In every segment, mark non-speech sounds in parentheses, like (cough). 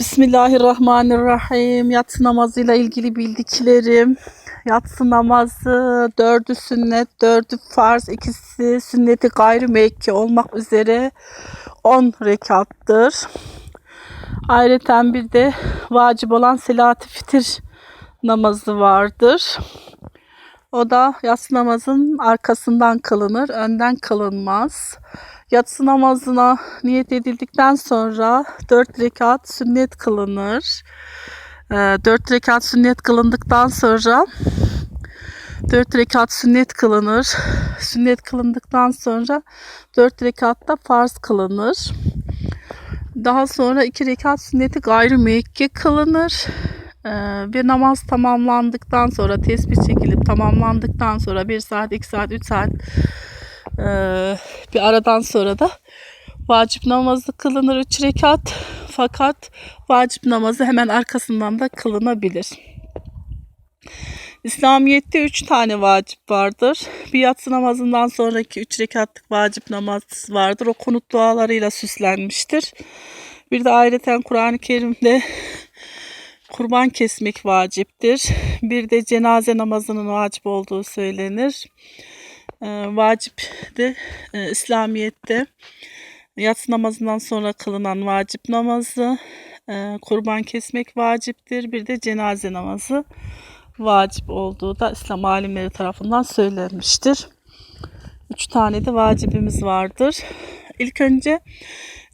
Bismillahirrahmanirrahim. Yatsı namazıyla ilgili bildiklerim. Yatsı namazı dördü sünnet, dördü farz, ikisi sünneti gayri mekki olmak üzere 10 rekattır. Ayrıca bir de vacip olan selat-ı fitir namazı vardır. O da yatsı namazın arkasından kılınır, önden kılınmaz. Yatsı namazına niyet edildikten sonra dört rekat sünnet kılınır. Ee, Dört rekat sünnet kılındıktan sonra dört rekat sünnet kılınır. Sünnet kılındıktan sonra dört rekatta farz kılınır. Daha sonra iki rekat sünneti gayri müekki kılınır. Ee, bir namaz tamamlandıktan sonra tesbih çekilip tamamlandıktan sonra bir saat, iki saat, üç saat ee, bir aradan sonra da vacip namazı kılınır üç rekat. Fakat vacip namazı hemen arkasından da kılınabilir. İslamiyet'te üç tane vacip vardır. Bir yatsı namazından sonraki üç rekatlık vacip namaz vardır. O konut dualarıyla süslenmiştir. Bir de ayrıca Kur'an-ı Kerim'de kurban kesmek vaciptir. Bir de cenaze namazının vacip olduğu söylenir. Ee, vacip de e, İslamiyet'te yatsı namazından sonra kılınan vacip namazı, e, kurban kesmek vaciptir. Bir de cenaze namazı vacip olduğu da İslam alimleri tarafından söylenmiştir. Üç tane de vacibimiz vardır. İlk önce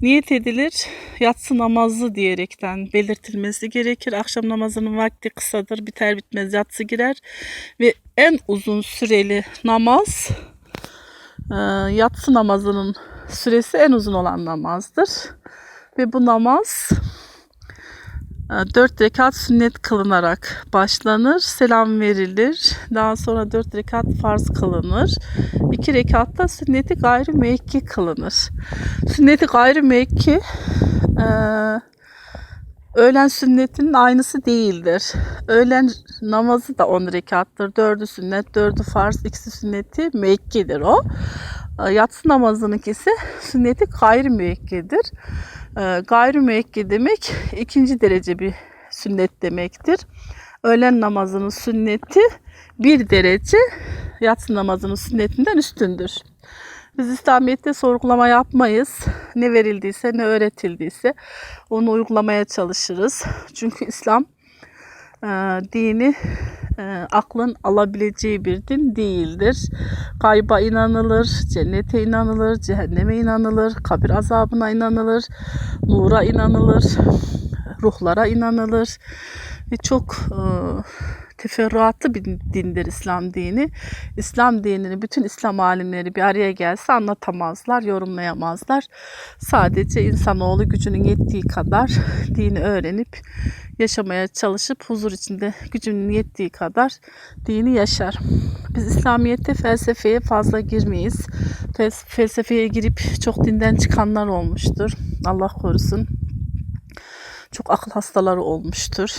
niyet edilir yatsı namazı diyerekten belirtilmesi gerekir. Akşam namazının vakti kısadır. Biter bitmez yatsı girer. Ve en uzun süreli namaz e, yatsı namazının süresi en uzun olan namazdır. Ve bu namaz e, dört rekat sünnet kılınarak başlanır. Selam verilir. Daha sonra dört rekat farz kılınır. İki rekatta sünneti gayri mekki kılınır. Sünneti gayri mekki e, öğlen sünnetinin aynısı değildir. Öğlen namazı da 10 rekattır. Dördü sünnet, dördü farz, ikisi sünneti mekkidir o. E, Yatsı namazınınkisi sünneti gayri mekkidir. E, Gayri mekki demek (laughs) ikinci derece bir sünnet demektir. Öğlen namazının sünneti bir derece yatsı namazının sünnetinden üstündür. Biz İslamiyet'te sorgulama yapmayız. Ne verildiyse, ne öğretildiyse onu uygulamaya çalışırız. Çünkü İslam e, dini e, aklın alabileceği bir din değildir. Kayba inanılır, cennete inanılır, cehenneme inanılır, kabir azabına inanılır, nura inanılır, ruhlara inanılır ve çok e, teferruatlı bir dindir İslam dini. İslam dinini bütün İslam alimleri bir araya gelse anlatamazlar, yorumlayamazlar. Sadece insanoğlu gücünün yettiği kadar dini öğrenip yaşamaya çalışıp huzur içinde gücünün yettiği kadar dini yaşar. Biz İslamiyet'te felsefeye fazla girmeyiz. Fels- Felsefeye girip çok dinden çıkanlar olmuştur. Allah korusun. Çok akıl hastaları olmuştur.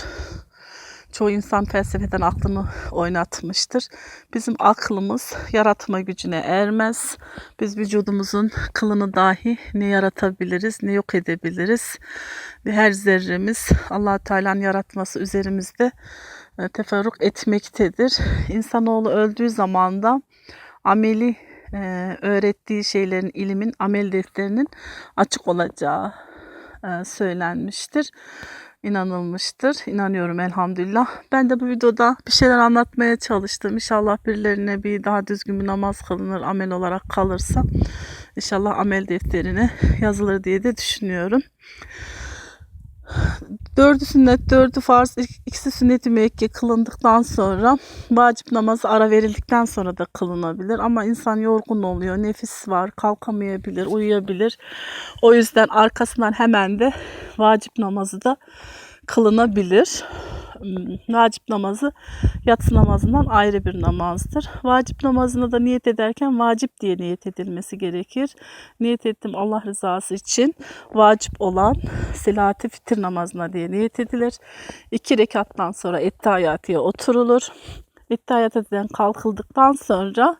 Çoğu insan felsefeden aklını oynatmıştır. Bizim aklımız yaratma gücüne ermez. Biz vücudumuzun kılını dahi ne yaratabiliriz ne yok edebiliriz. Ve her zerremiz allah Teala'nın yaratması üzerimizde e, teferruk etmektedir. İnsanoğlu öldüğü zaman da ameli e, öğrettiği şeylerin, ilimin amel defterinin açık olacağı söylenmiştir inanılmıştır. İnanıyorum elhamdülillah. Ben de bu videoda bir şeyler anlatmaya çalıştım. İnşallah birilerine bir daha düzgün bir namaz kılınır, amel olarak kalırsa. İnşallah amel defterine yazılır diye de düşünüyorum. Dördü sünnet, dördü farz, ikisi sünnet-i müekki kılındıktan sonra vacip namazı ara verildikten sonra da kılınabilir. Ama insan yorgun oluyor, nefis var, kalkamayabilir, uyuyabilir. O yüzden arkasından hemen de vacip namazı da kılınabilir. Hmm, Vacip namazı yatsı namazından ayrı bir namazdır. Vacip namazına da niyet ederken vacip diye niyet edilmesi gerekir. Niyet ettim Allah rızası için vacip olan selat-ı fitir namazına diye niyet edilir. İki rekattan sonra ettehiyatiye oturulur. Ettehiyatiden kalkıldıktan sonra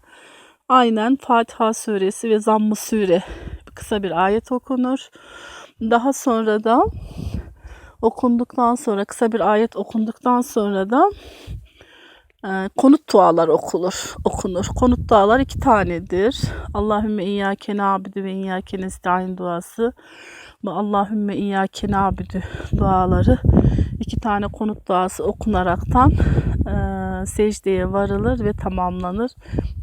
aynen Fatiha suresi ve Zamm-ı sure kısa bir ayet okunur. Daha sonra da okunduktan sonra kısa bir ayet okunduktan sonra da e, konut dualar okulur, okunur. Konut dualar iki tanedir. Allahümme iyyâke na'budu ve iyyâke nestaîn duası ve Allahümme iyyâke na'budu duaları iki tane konut duası okunaraktan e, secdeye varılır ve tamamlanır.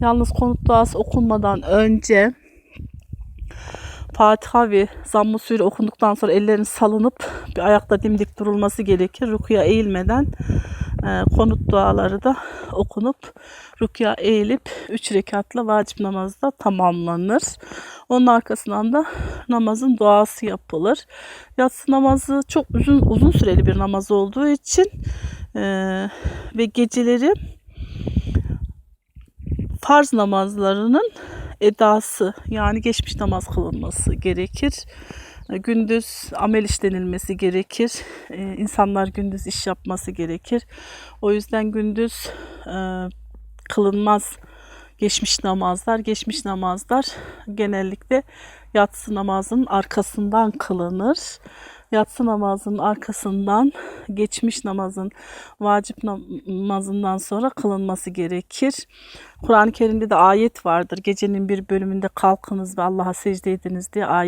Yalnız konut duası okunmadan önce Fatiha ve Zamm-ı Sure okunduktan sonra ellerin salınıp bir ayakta dimdik durulması gerekir. Rukuya eğilmeden e, konut duaları da okunup rukuya eğilip 3 rekatla vacip namazda tamamlanır. Onun arkasından da namazın duası yapılır. Yatsı namazı çok uzun uzun süreli bir namaz olduğu için e, ve geceleri farz namazlarının edası yani geçmiş namaz kılınması gerekir. E, Gündüz amel işlenilmesi gerekir. E, İnsanlar gündüz iş yapması gerekir. O yüzden gündüz e, kılınmaz geçmiş namazlar. Geçmiş namazlar genellikle yatsı namazının arkasından kılınır. Yatsı namazının arkasından geçmiş namazın vacip namazından sonra kılınması gerekir. Kur'an-ı Kerim'de de ayet vardır. Gecenin bir bölümünde kalkınız ve Allah'a secde ediniz diye ayet